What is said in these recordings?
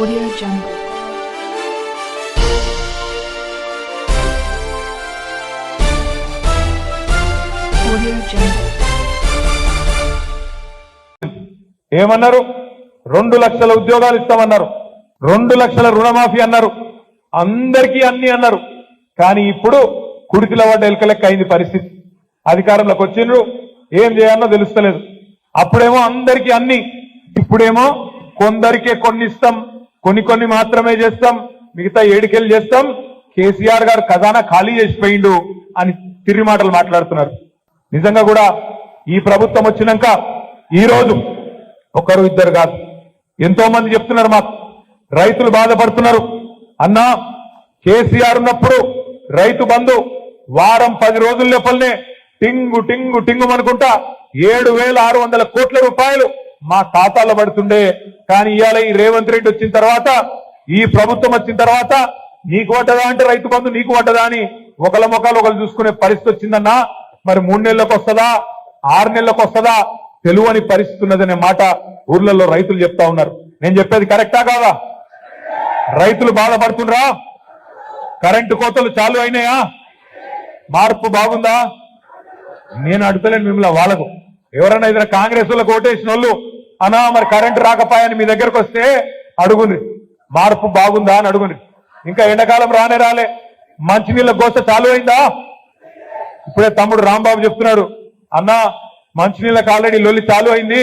Audio Jungle. Audio Jungle. ఏమన్నారు? రెండు లక్షల ఉద్యోగాలు ఇస్తామన్నారు. రెండు లక్షల రుణమాఫీ అన్నారు. అందరికీ అన్ని అన్నారు. కానీ ఇప్పుడు కుడికిల పడ్డ ఎలుకలెక్క అయింది పరిస్థితి. అధికారంలోకి వచ్చిండ్రు. ఏం చేయాలో తెలుస్తలేదు. అప్పుడేమో అందరికీ అన్ని. ఇప్పుడేమో కొందరికే కొన్ని ఇస్తాం కొన్ని కొన్ని మాత్రమే చేస్తాం మిగతా ఏడుకెళ్ళి చేస్తాం. కేసీఆర్ గారు ఖజానా ఖాళీ చేసిపోయిండు అని తిరిగి మాటలు మాట్లాడుతున్నారు. నిజంగా కూడా ఈ ప్రభుత్వం వచ్చినాక ఈ రోజు ఒకరు ఇద్దరు కాదు. ఎంతో మంది చెప్తున్నారు మాకు. రైతులు బాధపడుతున్నారు. అన్నా కేసీఆర్ ఉన్నప్పుడు రైతు బంధు వారం పది రోజుల లోపలనే టింగు టింగు టింగు అనుకుంటా ఏడు వేల ఆరు వందల కోట్ల రూపాయలు మా ఖాతాలో పడుతుండే. కానీ ఇవాళ ఈ రేవంత్ రెడ్డి వచ్చిన తర్వాత ఈ ప్రభుత్వం వచ్చిన తర్వాత నీకు పడ్డదా అంటే రైతు బంధు నీకు పడ్డదా అని ఒకళ్ళ ముఖాలు ఒకరు చూసుకునే పరిస్థితి వచ్చిందన్నా? మరి మూడు నెలలకు వస్తుందా? ఆరు నెలలకు వస్తుందా? తెలువని పరిస్థితి ఉన్నదనే మాట ఊర్లలో రైతులు చెప్తా ఉన్నారు. నేను చెప్పేది కరెక్టా కాదా? రైతులు బాధపడుతుండ్రా? కరెంటు కోతలు చాలు అయినాయా? మార్పు బాగుందా? నేను అడుగుతలేను మిమ్మల్ని వాళ్ళకు. ఎవరైనా ఇద్దరు కాంగ్రెస్ వాళ్ళకు ఓటేసిన వాళ్ళు అనా మరి కరెంటు రాకపోయాని మీ దగ్గరకు వస్తే అడుగుని మార్పు బాగుందా అని అడుగుని ఇంకా ఎండాకాలం రానే రాలే. మంచినీళ్ళ గోస చాలు అయిందా? ఇప్పుడే తమ్ముడు రాంబాబు చెప్తున్నాడు. అన్న మంచినీళ్ళకి ఆల్రెడీ లొల్లి చాలు అయింది.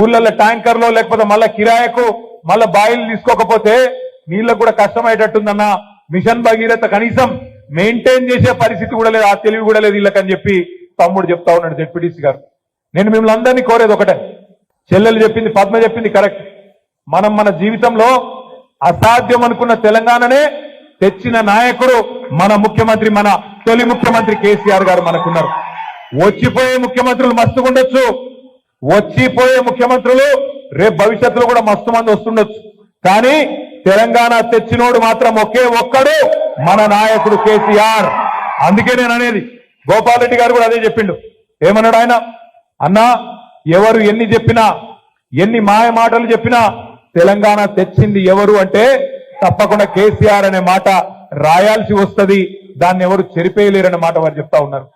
ఊర్లలో ట్యాంకర్లో లేకపోతే మళ్ళా కిరాయకు మళ్ళా బాయిలు తీసుకోకపోతే నీళ్ళకు కూడా కష్టమయ్యేటట్టుందన్న. మిషన్ భగీరథ కనీసం మెయింటైన్ చేసే పరిస్థితి కూడా లేదు ఆ తెలివి కూడా లేదు వీళ్ళకని చెప్పి తమ్ముడు చెప్తా ఉన్నాడు జెడ్పీటీసీ గారు. నేను మిమ్మల్ని అందరినీ కోరేది ఒకటే. చెల్లెలు చెప్పింది పద్మ చెప్పింది కరెక్ట్ మనం మన జీవితంలో అసాధ్యం అనుకున్న తెలంగాణనే తెచ్చిన నాయకుడు మన ముఖ్యమంత్రి మన తొలి ముఖ్యమంత్రి కేసీఆర్ గారు మనకున్నారు. వచ్చిపోయే ముఖ్యమంత్రులు మస్తుగా ఉండొచ్చు. వచ్చిపోయే ముఖ్యమంత్రులు రేపు భవిష్యత్తులో కూడా మస్తు మంది వస్తుండొచ్చు. కానీ తెలంగాణ తెచ్చినోడు మాత్రం ఒకే ఒక్కడు మన నాయకుడు కేసీఆర్. అందుకే నేను అనేది గోపాల్ రెడ్డి గారు కూడా అదే చెప్పిండు. ఏమన్నాడు ఆయన? అన్నా ఎవరు ఎన్ని చెప్పినా ఎన్ని మాయ మాటలు చెప్పినా తెలంగాణ తెచ్చింది ఎవరు అంటే తప్పకుండా కేసీఆర్ అనే మాట రాయాల్సి వస్తది. దాన్ని ఎవరు చెరిపేయలేరనే మాట వారు చెప్తా ఉన్నారు.